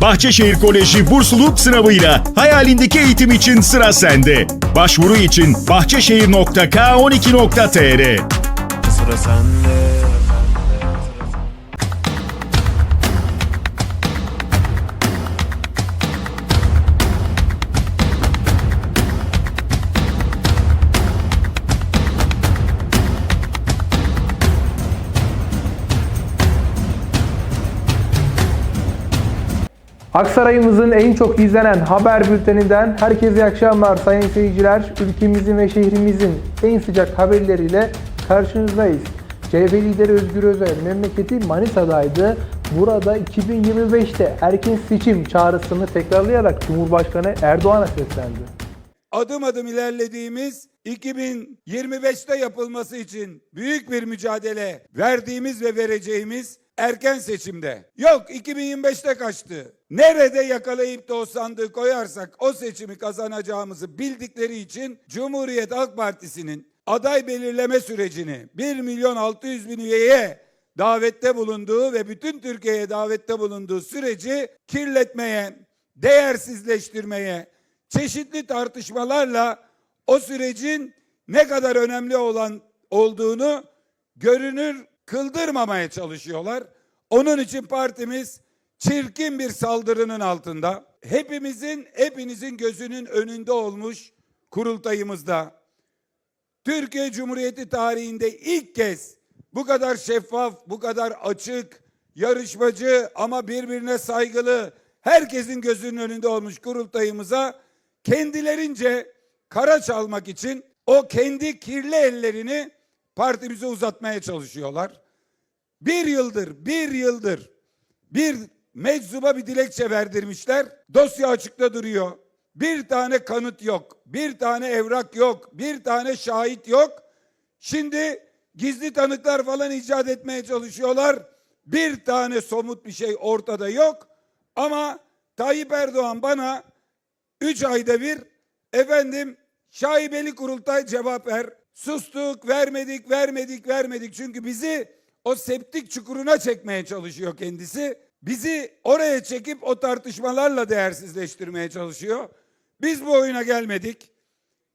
Bahçeşehir Koleji bursluluk sınavıyla hayalindeki eğitim için sıra sende. Başvuru için bahçeşehir.k12.tr Sıra sende. Aksaray'ımızın en çok izlenen haber bülteninden herkese iyi akşamlar sayın seyirciler. Ülkemizin ve şehrimizin en sıcak haberleriyle karşınızdayız. CHP lideri Özgür Özel memleketi Manisa'daydı. Burada 2025'te erken seçim çağrısını tekrarlayarak Cumhurbaşkanı Erdoğan'a seslendi. adım adım ilerlediğimiz 2025'te yapılması için büyük bir mücadele verdiğimiz ve vereceğimiz erken seçimde. Yok 2025'te kaçtı. Nerede yakalayıp da o sandığı koyarsak o seçimi kazanacağımızı bildikleri için Cumhuriyet Halk Partisi'nin aday belirleme sürecini 1 milyon 600 bin üyeye davette bulunduğu ve bütün Türkiye'ye davette bulunduğu süreci kirletmeye, değersizleştirmeye, çeşitli tartışmalarla o sürecin ne kadar önemli olan olduğunu görünür kıldırmamaya çalışıyorlar. Onun için partimiz çirkin bir saldırının altında. Hepimizin, hepinizin gözünün önünde olmuş kurultayımızda Türkiye Cumhuriyeti tarihinde ilk kez bu kadar şeffaf, bu kadar açık, yarışmacı ama birbirine saygılı, herkesin gözünün önünde olmuş kurultayımıza kendilerince kara çalmak için o kendi kirli ellerini partimize uzatmaya çalışıyorlar. Bir yıldır, bir yıldır bir meczuba bir dilekçe verdirmişler. Dosya açıkta duruyor. Bir tane kanıt yok. Bir tane evrak yok. Bir tane şahit yok. Şimdi gizli tanıklar falan icat etmeye çalışıyorlar. Bir tane somut bir şey ortada yok. Ama Tayyip Erdoğan bana üç ayda bir efendim şaibeli kurultay cevap ver. Sustuk, vermedik, vermedik, vermedik. Çünkü bizi o septik çukuruna çekmeye çalışıyor kendisi. Bizi oraya çekip o tartışmalarla değersizleştirmeye çalışıyor. Biz bu oyuna gelmedik.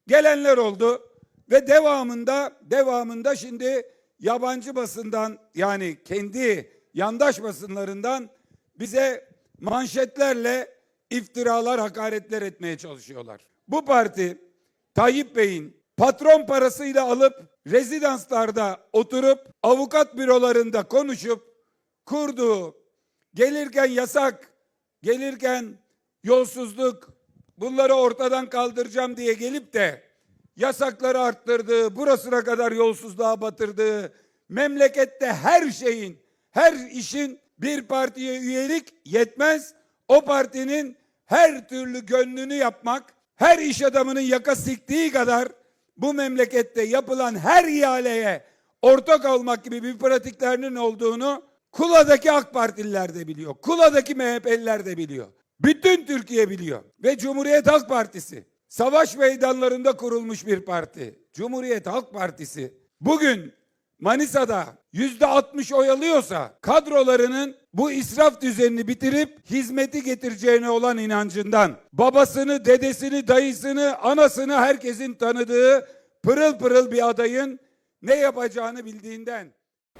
Gelenler oldu ve devamında devamında şimdi yabancı basından yani kendi yandaş basınlarından bize manşetlerle iftiralar, hakaretler etmeye çalışıyorlar. Bu parti Tayyip Bey'in patron parasıyla alıp rezidanslarda oturup avukat bürolarında konuşup kurduğu gelirken yasak, gelirken yolsuzluk bunları ortadan kaldıracağım diye gelip de yasakları arttırdığı, burasına kadar yolsuzluğa batırdığı, memlekette her şeyin, her işin bir partiye üyelik yetmez. O partinin her türlü gönlünü yapmak, her iş adamının yaka siktiği kadar bu memlekette yapılan her ihaleye ortak olmak gibi bir pratiklerinin olduğunu Kula'daki AK Partililer de biliyor. Kula'daki MHP'liler de biliyor. Bütün Türkiye biliyor. Ve Cumhuriyet Halk Partisi savaş meydanlarında kurulmuş bir parti. Cumhuriyet Halk Partisi bugün Manisa'da yüzde 60 oy alıyorsa kadrolarının bu israf düzenini bitirip hizmeti getireceğine olan inancından babasını, dedesini, dayısını, anasını herkesin tanıdığı pırıl pırıl bir adayın ne yapacağını bildiğinden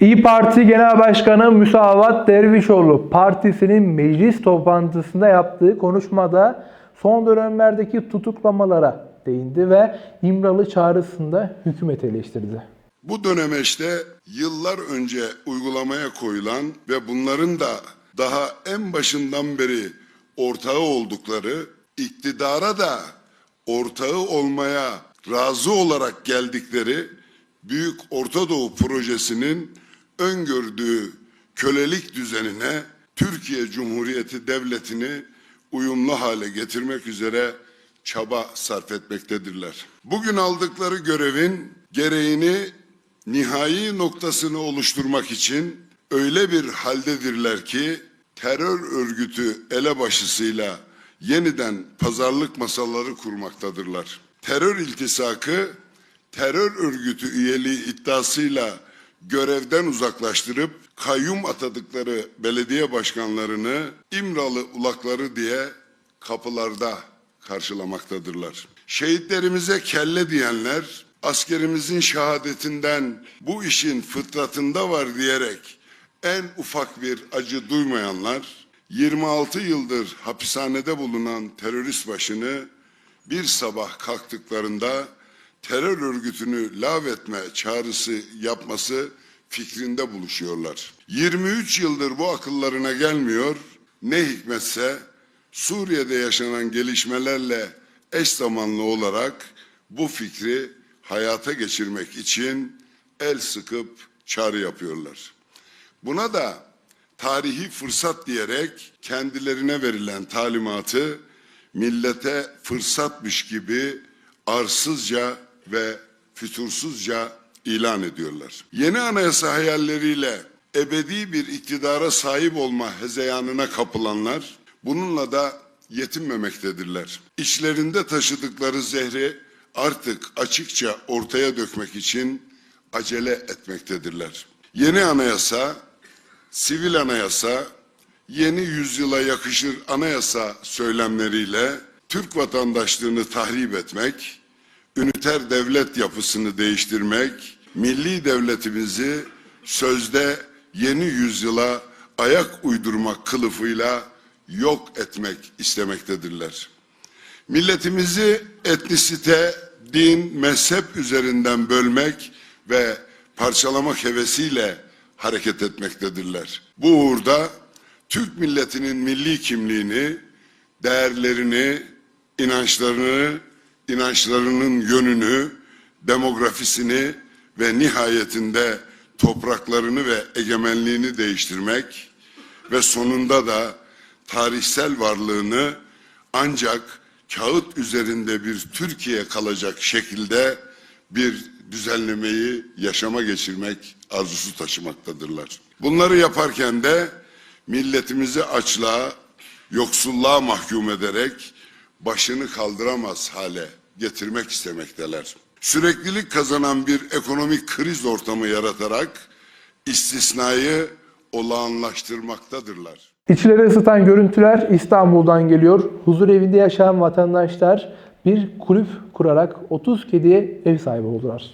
İyi Parti Genel Başkanı Müsavat Dervişoğlu partisinin meclis toplantısında yaptığı konuşmada son dönemlerdeki tutuklamalara değindi ve İmralı çağrısında hükümet eleştirdi. Bu dönemeçte yıllar önce uygulamaya koyulan ve bunların da daha en başından beri ortağı oldukları, iktidara da ortağı olmaya razı olarak geldikleri Büyük Orta Doğu Projesi'nin öngördüğü kölelik düzenine Türkiye Cumhuriyeti Devleti'ni uyumlu hale getirmek üzere çaba sarf etmektedirler. Bugün aldıkları görevin gereğini nihai noktasını oluşturmak için öyle bir haldedirler ki terör örgütü elebaşısıyla yeniden pazarlık masaları kurmaktadırlar. Terör iltisakı terör örgütü üyeliği iddiasıyla görevden uzaklaştırıp kayyum atadıkları belediye başkanlarını İmralı ulakları diye kapılarda karşılamaktadırlar. Şehitlerimize kelle diyenler askerimizin şehadetinden bu işin fıtratında var diyerek en ufak bir acı duymayanlar 26 yıldır hapishanede bulunan terörist başını bir sabah kalktıklarında terör örgütünü lağvetme çağrısı yapması fikrinde buluşuyorlar. 23 yıldır bu akıllarına gelmiyor. Ne hikmetse Suriye'de yaşanan gelişmelerle eş zamanlı olarak bu fikri hayata geçirmek için el sıkıp çağrı yapıyorlar. Buna da tarihi fırsat diyerek kendilerine verilen talimatı millete fırsatmış gibi arsızca ve fütursuzca ilan ediyorlar. Yeni anayasa hayalleriyle ebedi bir iktidara sahip olma hezeyanına kapılanlar bununla da yetinmemektedirler. İçlerinde taşıdıkları zehri artık açıkça ortaya dökmek için acele etmektedirler. Yeni anayasa, sivil anayasa, yeni yüzyıla yakışır anayasa söylemleriyle Türk vatandaşlığını tahrip etmek, üniter devlet yapısını değiştirmek, milli devletimizi sözde yeni yüzyıla ayak uydurmak kılıfıyla yok etmek istemektedirler. Milletimizi etnisite, din, mezhep üzerinden bölmek ve parçalamak hevesiyle hareket etmektedirler. Bu uğurda Türk milletinin milli kimliğini, değerlerini, inançlarını, inançlarının yönünü, demografisini ve nihayetinde topraklarını ve egemenliğini değiştirmek ve sonunda da tarihsel varlığını ancak kağıt üzerinde bir Türkiye kalacak şekilde bir düzenlemeyi yaşama geçirmek arzusu taşımaktadırlar. Bunları yaparken de milletimizi açlığa, yoksulluğa mahkum ederek başını kaldıramaz hale getirmek istemekteler. Süreklilik kazanan bir ekonomik kriz ortamı yaratarak istisnayı olağanlaştırmaktadırlar. İçleri ısıtan görüntüler İstanbul'dan geliyor. Huzur evinde yaşayan vatandaşlar bir kulüp kurarak 30 kediye ev sahibi oldular.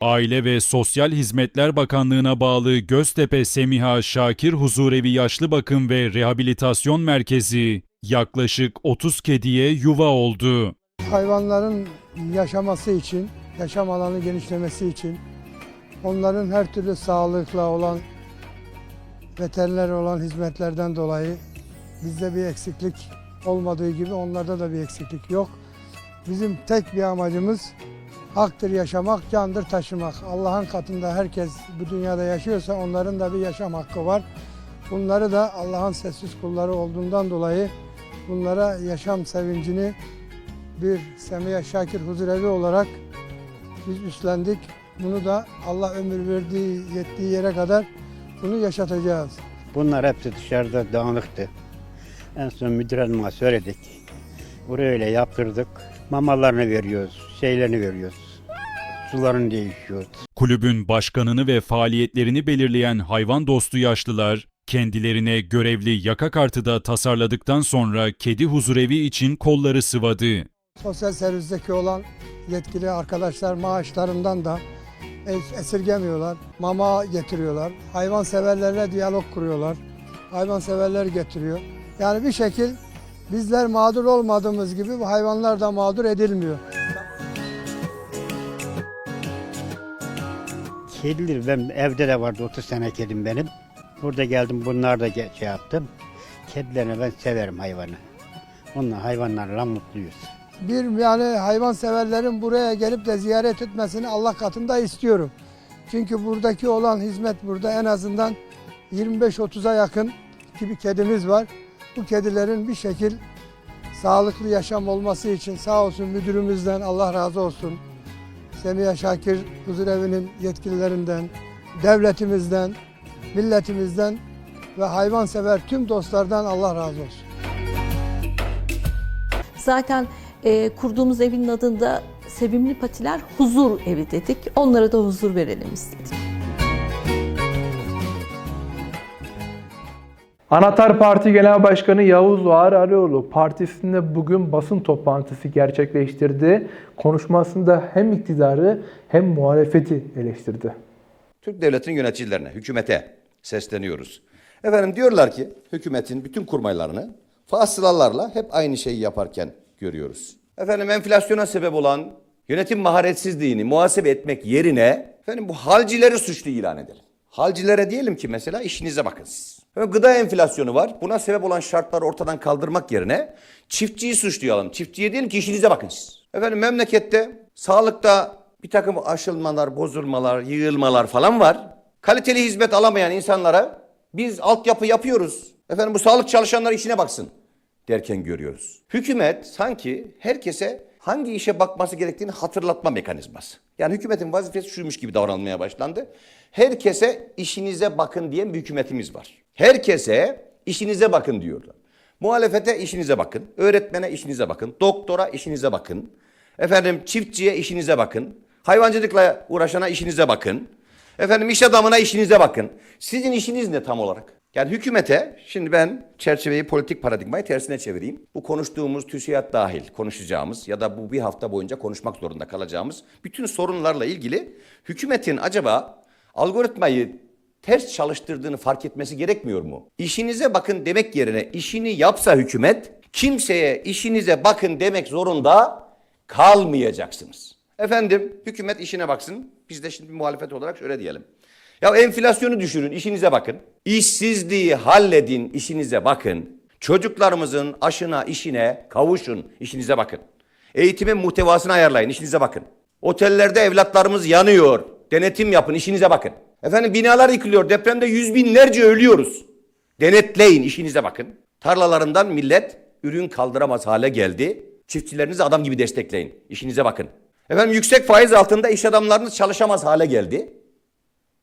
Aile ve Sosyal Hizmetler Bakanlığı'na bağlı Göztepe Semiha Şakir Huzurevi Yaşlı Bakım ve Rehabilitasyon Merkezi yaklaşık 30 kediye yuva oldu. hayvanların yaşaması için, yaşam alanı genişlemesi için, onların her türlü sağlıkla olan, veteriner olan hizmetlerden dolayı bizde bir eksiklik olmadığı gibi onlarda da bir eksiklik yok. Bizim tek bir amacımız haktır yaşamak, candır taşımak. Allah'ın katında herkes bu dünyada yaşıyorsa onların da bir yaşam hakkı var. Bunları da Allah'ın sessiz kulları olduğundan dolayı bunlara yaşam sevincini bir Semiha Şakir Huzurevi olarak biz üstlendik. Bunu da Allah ömür verdiği, yettiği yere kadar bunu yaşatacağız. Bunlar hepsi dışarıda dağınıktı. En son müdür hanıma söyledik. Burayı öyle yaptırdık. Mamalarını veriyoruz, şeylerini veriyoruz. Sularını değişiyoruz. Kulübün başkanını ve faaliyetlerini belirleyen hayvan dostu yaşlılar, kendilerine görevli yaka kartı da tasarladıktan sonra kedi huzurevi için kolları sıvadı. Sosyal servisteki olan yetkili arkadaşlar maaşlarından da esirgemiyorlar. Mama getiriyorlar. Hayvan severlerle diyalog kuruyorlar. Hayvan severler getiriyor. Yani bir şekil bizler mağdur olmadığımız gibi bu hayvanlar da mağdur edilmiyor. Kediler ben evde de vardı 30 tane kedim benim. Burada geldim bunlar da şey yaptım. Kedilerini ben severim hayvanı. Onunla hayvanlarla mutluyuz. Bir yani hayvan severlerin buraya gelip de ziyaret etmesini Allah katında istiyorum. Çünkü buradaki olan hizmet burada en azından 25-30'a yakın gibi kedimiz var. Bu kedilerin bir şekil sağlıklı yaşam olması için sağ olsun müdürümüzden Allah razı olsun. Semiha Şakir Huzurevi'nin yetkililerinden, devletimizden, milletimizden ve hayvansever tüm dostlardan Allah razı olsun. Zaten e, kurduğumuz evin adında Sevimli Patiler Huzur Evi dedik. Onlara da huzur verelim istedik. Anahtar Parti Genel Başkanı Yavuz Ağar Arıoğlu partisinde bugün basın toplantısı gerçekleştirdi. Konuşmasında hem iktidarı hem muhalefeti eleştirdi. Türk devletinin yöneticilerine, hükümete sesleniyoruz. Efendim diyorlar ki hükümetin bütün kurmaylarını fasılalarla hep aynı şeyi yaparken görüyoruz. Efendim enflasyona sebep olan yönetim maharetsizliğini muhasebe etmek yerine efendim bu halcileri suçlu ilan edelim. Halcilere diyelim ki mesela işinize bakın siz. Gıda enflasyonu var. Buna sebep olan şartları ortadan kaldırmak yerine çiftçiyi suçlayalım. Çiftçiye diyelim ki işinize bakın siz. Efendim memlekette sağlıkta bir takım aşılmalar, bozulmalar, yığılmalar falan var. Kaliteli hizmet alamayan insanlara biz altyapı yapıyoruz. Efendim bu sağlık çalışanları işine baksın derken görüyoruz. Hükümet sanki herkese hangi işe bakması gerektiğini hatırlatma mekanizması. Yani hükümetin vazifesi şuymuş gibi davranmaya başlandı. Herkese işinize bakın diyen bir hükümetimiz var. Herkese işinize bakın diyorlar. Muhalefete işinize bakın, öğretmene işinize bakın, doktora işinize bakın. Efendim çiftçiye işinize bakın. Hayvancılıkla uğraşana işinize bakın. Efendim iş adamına işinize bakın. Sizin işiniz ne tam olarak? Yani hükümete, şimdi ben çerçeveyi politik paradigmayı tersine çevireyim. Bu konuştuğumuz TÜSİAD dahil konuşacağımız ya da bu bir hafta boyunca konuşmak zorunda kalacağımız bütün sorunlarla ilgili hükümetin acaba algoritmayı ters çalıştırdığını fark etmesi gerekmiyor mu? İşinize bakın demek yerine işini yapsa hükümet kimseye işinize bakın demek zorunda kalmayacaksınız. Efendim hükümet işine baksın. Biz de şimdi muhalefet olarak şöyle diyelim. Ya enflasyonu düşürün, işinize bakın. İşsizliği halledin, işinize bakın. Çocuklarımızın aşına, işine kavuşun, işinize bakın. Eğitimin muhtevasını ayarlayın, işinize bakın. Otellerde evlatlarımız yanıyor, denetim yapın, işinize bakın. Efendim binalar yıkılıyor, depremde yüz binlerce ölüyoruz. Denetleyin, işinize bakın. Tarlalarından millet ürün kaldıramaz hale geldi. Çiftçilerinizi adam gibi destekleyin, işinize bakın. Efendim yüksek faiz altında iş adamlarınız çalışamaz hale geldi.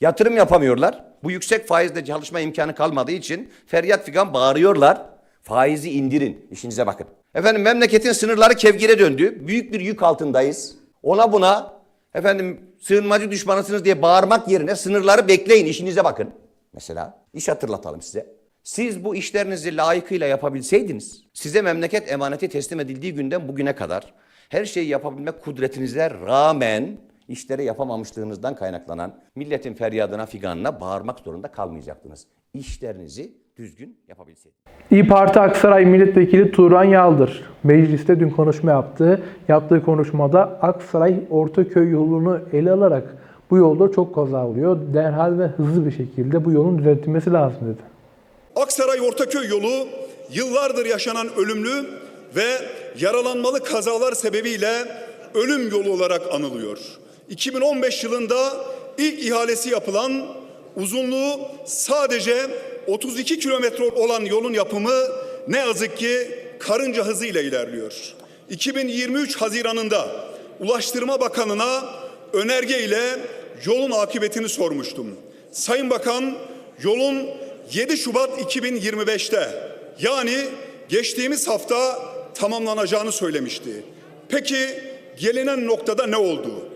Yatırım yapamıyorlar. Bu yüksek faizle çalışma imkanı kalmadığı için feryat figan bağırıyorlar. Faizi indirin. İşinize bakın. Efendim memleketin sınırları kevgire döndü. Büyük bir yük altındayız. Ona buna efendim sığınmacı düşmanısınız diye bağırmak yerine sınırları bekleyin. işinize bakın. Mesela iş hatırlatalım size. Siz bu işlerinizi layıkıyla yapabilseydiniz, size memleket emaneti teslim edildiği günden bugüne kadar her şeyi yapabilmek kudretinize rağmen işleri yapamamışlığınızdan kaynaklanan milletin feryadına figanına bağırmak zorunda kalmayacaktınız. İşlerinizi düzgün yapabilseydiniz. İyi Parti Aksaray Milletvekili Turan Yaldır mecliste dün konuşma yaptı. Yaptığı konuşmada Aksaray Ortaköy yolunu ele alarak bu yolda çok kaza oluyor. Derhal ve hızlı bir şekilde bu yolun düzeltilmesi lazım dedi. Aksaray Ortaköy yolu yıllardır yaşanan ölümlü ve yaralanmalı kazalar sebebiyle ölüm yolu olarak anılıyor. 2015 yılında ilk ihalesi yapılan uzunluğu sadece 32 kilometre olan yolun yapımı ne yazık ki karınca hızıyla ilerliyor. 2023 Haziran'ında Ulaştırma Bakanı'na önerge ile yolun akıbetini sormuştum. Sayın Bakan yolun 7 Şubat 2025'te yani geçtiğimiz hafta tamamlanacağını söylemişti. Peki gelinen noktada ne oldu?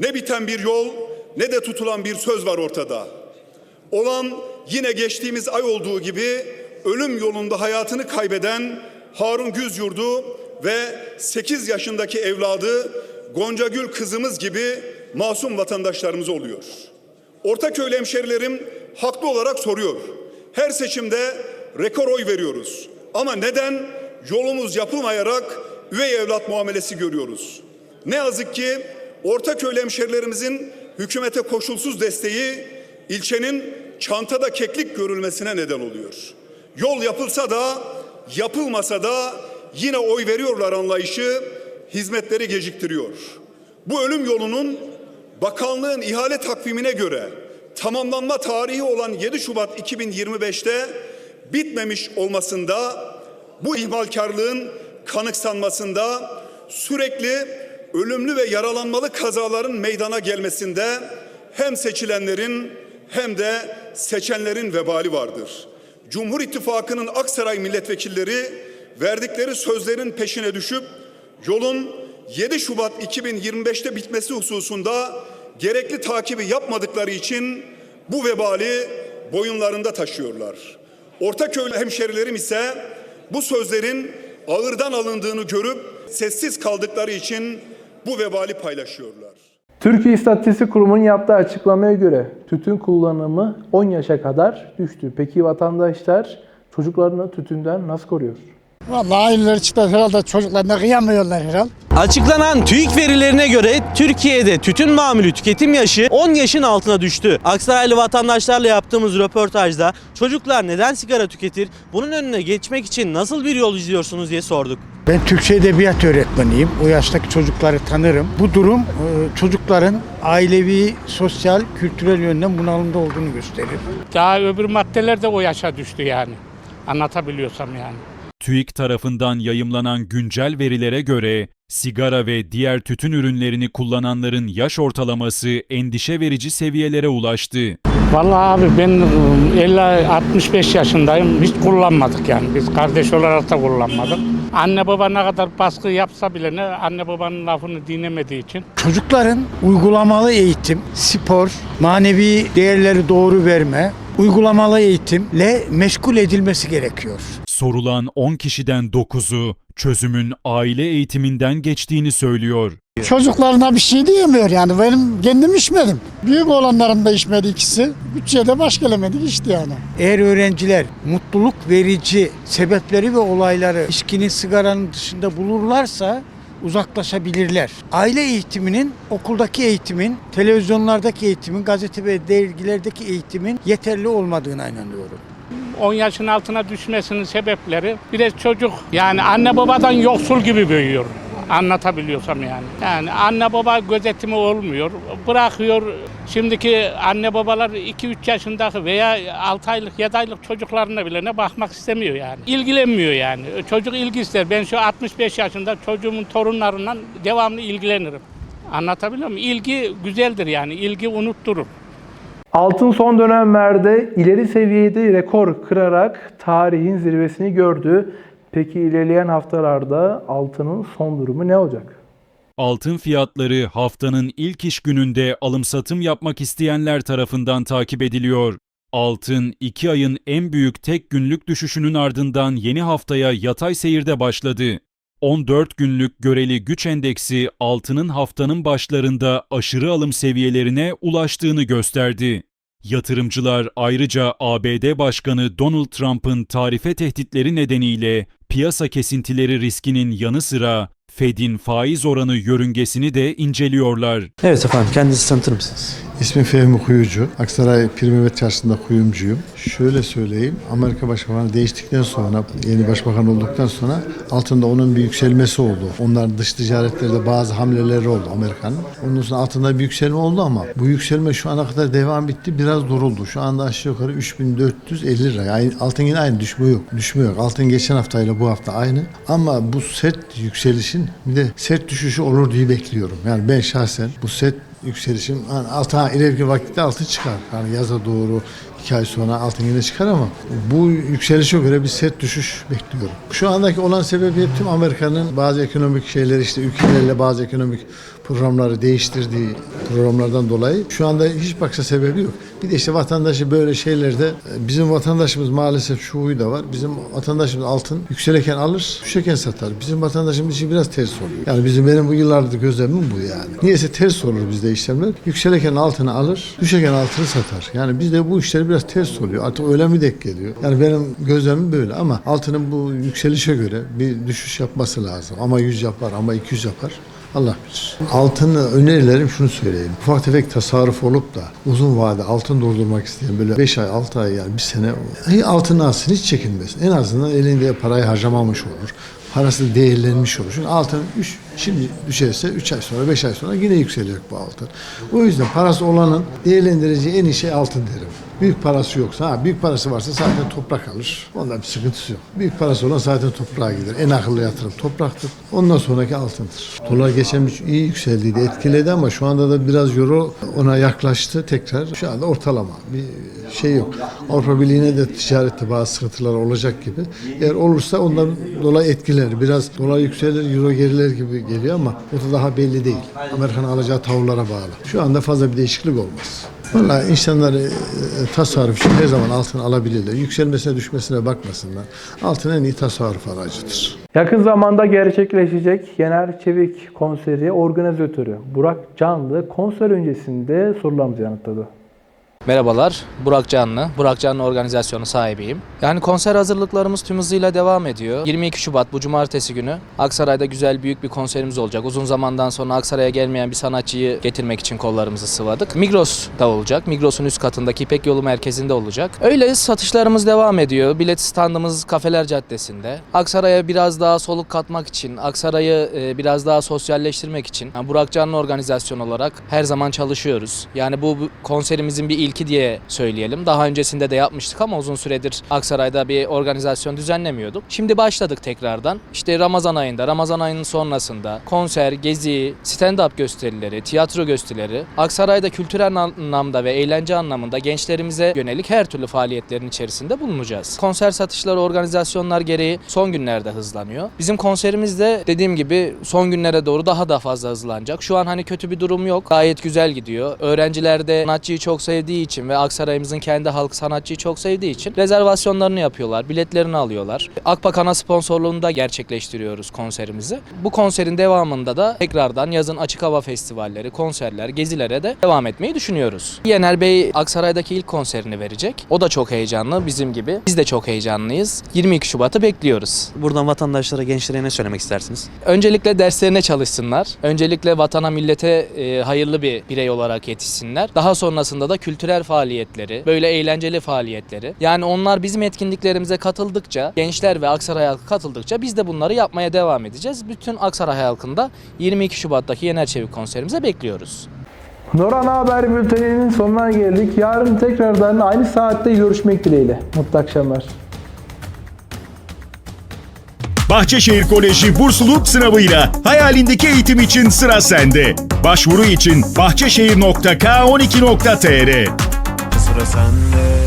Ne biten bir yol ne de tutulan bir söz var ortada. Olan yine geçtiğimiz ay olduğu gibi ölüm yolunda hayatını kaybeden Harun Güzyurdu ve 8 yaşındaki evladı Gonca Gül kızımız gibi masum vatandaşlarımız oluyor. Ortaköy'lü hemşerilerim haklı olarak soruyor. Her seçimde rekor oy veriyoruz. Ama neden yolumuz yapılmayarak üvey evlat muamelesi görüyoruz? Ne yazık ki Ortaköy'lü hemşerilerimizin hükümete koşulsuz desteği ilçenin çantada keklik görülmesine neden oluyor. Yol yapılsa da yapılmasa da yine oy veriyorlar anlayışı hizmetleri geciktiriyor. Bu ölüm yolunun bakanlığın ihale takvimine göre tamamlanma tarihi olan 7 Şubat 2025'te bitmemiş olmasında bu ihmalkarlığın kanıksanmasında sürekli ölümlü ve yaralanmalı kazaların meydana gelmesinde hem seçilenlerin hem de seçenlerin vebali vardır. Cumhur İttifakı'nın Aksaray milletvekilleri verdikleri sözlerin peşine düşüp yolun 7 Şubat 2025'te bitmesi hususunda gerekli takibi yapmadıkları için bu vebali boyunlarında taşıyorlar. Ortaköylü hemşerilerim ise bu sözlerin ağırdan alındığını görüp sessiz kaldıkları için bu vebali paylaşıyorlar. Türkiye İstatistik Kurumu'nun yaptığı açıklamaya göre tütün kullanımı 10 yaşa kadar düştü. Peki vatandaşlar çocuklarını tütünden nasıl koruyor? Vallahi aileler çıktı herhalde çocuklarına kıyamıyorlar herhalde. Açıklanan TÜİK verilerine göre Türkiye'de tütün mamülü tüketim yaşı 10 yaşın altına düştü. Aksaraylı vatandaşlarla yaptığımız röportajda çocuklar neden sigara tüketir, bunun önüne geçmek için nasıl bir yol izliyorsunuz diye sorduk. Ben Türkçe Edebiyat öğretmeniyim. O yaştaki çocukları tanırım. Bu durum e, çocukların ailevi, sosyal, kültürel yönden bunalımda olduğunu gösterir. Daha öbür maddeler de o yaşa düştü yani. Anlatabiliyorsam yani. TÜİK tarafından yayımlanan güncel verilere göre sigara ve diğer tütün ürünlerini kullananların yaş ortalaması endişe verici seviyelere ulaştı. Vallahi abi ben ıı, 50-65 yaşındayım. Hiç kullanmadık yani. Biz kardeş olarak da kullanmadık. Anne baba ne kadar baskı yapsa bile ne anne babanın lafını dinlemediği için. Çocukların uygulamalı eğitim, spor, manevi değerleri doğru verme, uygulamalı eğitimle meşgul edilmesi gerekiyor. Sorulan 10 kişiden 9'u çözümün aile eğitiminden geçtiğini söylüyor. Çocuklarına bir şey diyemiyor yani. Benim kendim içmedim. Büyük olanlarım da içmedi ikisi. Bütçeye de baş gelemedik işte yani. Eğer öğrenciler mutluluk verici sebepleri ve olayları içkinin sigaranın dışında bulurlarsa uzaklaşabilirler. Aile eğitiminin, okuldaki eğitimin, televizyonlardaki eğitimin, gazete ve dergilerdeki eğitimin yeterli olmadığına inanıyorum. 10 yaşın altına düşmesinin sebepleri bir de çocuk yani anne babadan yoksul gibi büyüyor. Anlatabiliyorsam yani. Yani anne baba gözetimi olmuyor. Bırakıyor. Şimdiki anne babalar 2-3 yaşındaki veya 6 aylık 7 aylık çocuklarına bile ne bakmak istemiyor yani. İlgilenmiyor yani. Çocuk ilgi ister. Ben şu 65 yaşında çocuğumun torunlarından devamlı ilgilenirim. Anlatabiliyor muyum? İlgi güzeldir yani. İlgi unutturur. Altın son dönemlerde ileri seviyede rekor kırarak tarihin zirvesini gördü. Peki ilerleyen haftalarda altının son durumu ne olacak? Altın fiyatları haftanın ilk iş gününde alım-satım yapmak isteyenler tarafından takip ediliyor. Altın 2 ayın en büyük tek günlük düşüşünün ardından yeni haftaya yatay seyirde başladı. 14 günlük göreli güç endeksi altının haftanın başlarında aşırı alım seviyelerine ulaştığını gösterdi. Yatırımcılar ayrıca ABD Başkanı Donald Trump'ın tarife tehditleri nedeniyle piyasa kesintileri riskinin yanı sıra Fed'in faiz oranı yörüngesini de inceliyorlar. Evet efendim kendinizi tanıtır mısınız? İsmim Fehmi Kuyucu. Aksaray Primevet Çarşı'nda kuyumcuyum. Şöyle söyleyeyim. Amerika Başbakanı değiştikten sonra, yeni başbakan olduktan sonra altında onun bir yükselmesi oldu. Onların dış ticaretlerde bazı hamleleri oldu Amerika'nın. Ondan sonra altında bir yükselme oldu ama bu yükselme şu ana kadar devam etti. Biraz duruldu. Şu anda aşağı yukarı 3450 lira. Yani altın yine aynı düşme yok. Düşme yok. Altın geçen haftayla bu hafta aynı. Ama bu set yükselişin bir de set düşüşü olur diye bekliyorum. Yani ben şahsen bu set yükselişim hani altına ileriki vakitte altın çıkar. Yani yaza doğru iki ay sonra altın yine çıkar ama bu yükselişe göre bir set düşüş bekliyorum. Şu andaki olan sebebi tüm Amerika'nın bazı ekonomik şeyleri işte ülkelerle bazı ekonomik programları değiştirdiği programlardan dolayı şu anda hiç baksa sebebi yok. Bir de işte vatandaşı böyle şeylerde e, bizim vatandaşımız maalesef şu huyu da var. Bizim vatandaşımız altın yükselirken alır, düşerken satar. Bizim vatandaşımız için biraz ters oluyor. Yani bizim benim bu yıllardır gözlemim bu yani. Niyeyse ters olur bizde işlemler. Yükselirken altını alır, düşerken altını satar. Yani bizde bu işler biraz ters oluyor. Artık öyle mi denk geliyor? Yani benim gözlemim böyle ama altının bu yükselişe göre bir düşüş yapması lazım. Ama 100 yapar ama 200 yapar. Allah bilir. Altını önerilerim şunu söyleyeyim. Ufak tefek tasarruf olup da uzun vade altın durdurmak isteyen böyle 5 ay 6 ay yani bir sene hiç altını alsın hiç çekinmesin. En azından elinde parayı harcamamış olur. Parası değerlenmiş olur. Çünkü altın üç, şimdi düşerse 3 ay sonra 5 ay sonra yine yükselecek bu altın. O yüzden parası olanın değerlendireceği en iyi şey altın derim. Büyük parası yoksa, ha büyük parası varsa zaten toprak alır. Onda bir sıkıntısı yok. Büyük parası olan zaten toprağa gider. En akıllı yatırım topraktır. Ondan sonraki altındır. Dolar geçen bir iyi yükseldiydi, etkiledi ama şu anda da biraz euro ona yaklaştı tekrar. Şu anda ortalama bir şey yok. Avrupa Birliği'ne de ticarette bazı sıkıntılar olacak gibi. Eğer olursa ondan dolayı etkiler. Biraz dolar yükselir, euro geriler gibi geliyor ama o da daha belli değil. Amerika'nın alacağı tavırlara bağlı. Şu anda fazla bir değişiklik olmaz. Valla insanlar e, tasarruf için her zaman altın alabilirler. Yükselmesine düşmesine bakmasınlar. Altın en iyi tasarruf aracıdır. Yakın zamanda gerçekleşecek Yener Çevik konseri organizatörü Burak Canlı konser öncesinde sorularımızı yanıtladı. Merhabalar, Burak Canlı. Burak Canlı organizasyonu sahibiyim. Yani konser hazırlıklarımız tüm hızıyla devam ediyor. 22 Şubat bu cumartesi günü Aksaray'da güzel büyük bir konserimiz olacak. Uzun zamandan sonra Aksaray'a gelmeyen bir sanatçıyı getirmek için kollarımızı sıvadık. Migros'ta olacak. Migros'un üst katındaki İpek Yolu merkezinde olacak. Öyle satışlarımız devam ediyor. Bilet standımız Kafeler Caddesi'nde. Aksaray'a biraz daha soluk katmak için, Aksaray'ı e, biraz daha sosyalleştirmek için yani Burak Canlı organizasyon olarak her zaman çalışıyoruz. Yani bu konserimizin bir ilki diye söyleyelim. Daha öncesinde de yapmıştık ama uzun süredir Aksaray'da bir organizasyon düzenlemiyorduk. Şimdi başladık tekrardan. İşte Ramazan ayında, Ramazan ayının sonrasında konser, gezi, stand-up gösterileri, tiyatro gösterileri, Aksaray'da kültürel anlamda ve eğlence anlamında gençlerimize yönelik her türlü faaliyetlerin içerisinde bulunacağız. Konser satışları organizasyonlar gereği son günlerde hızlanıyor. Bizim konserimiz de dediğim gibi son günlere doğru daha da fazla hızlanacak. Şu an hani kötü bir durum yok. Gayet güzel gidiyor. Öğrenciler de sanatçıyı çok sevdiği için ve Aksaray'ımızın kendi halkı sanatçıyı çok sevdiği için rezervasyonlarını yapıyorlar, biletlerini alıyorlar. Akbakan'a sponsorluğunda gerçekleştiriyoruz konserimizi. Bu konserin devamında da tekrardan yazın açık hava festivalleri, konserler, gezilere de devam etmeyi düşünüyoruz. Yener Bey Aksaray'daki ilk konserini verecek. O da çok heyecanlı bizim gibi. Biz de çok heyecanlıyız. 22 Şubat'ı bekliyoruz. Buradan vatandaşlara, gençlere ne söylemek istersiniz? Öncelikle derslerine çalışsınlar. Öncelikle vatana, millete e, hayırlı bir birey olarak yetişsinler. Daha sonrasında da kültürel faaliyetleri, böyle eğlenceli faaliyetleri. Yani onlar bizim etkinliklerimize katıldıkça, gençler ve Aksaray halkı katıldıkça biz de bunları yapmaya devam edeceğiz. Bütün Aksaray halkında 22 Şubat'taki Yener Çevik konserimize bekliyoruz. Noran Haber Bülteni'nin sonuna geldik. Yarın tekrardan aynı saatte görüşmek dileğiyle. Mutlu akşamlar. Bahçeşehir Koleji bursluluk sınavıyla hayalindeki eğitim için sıra sende. Başvuru için bahçeşehir.k12.tr Sıra sende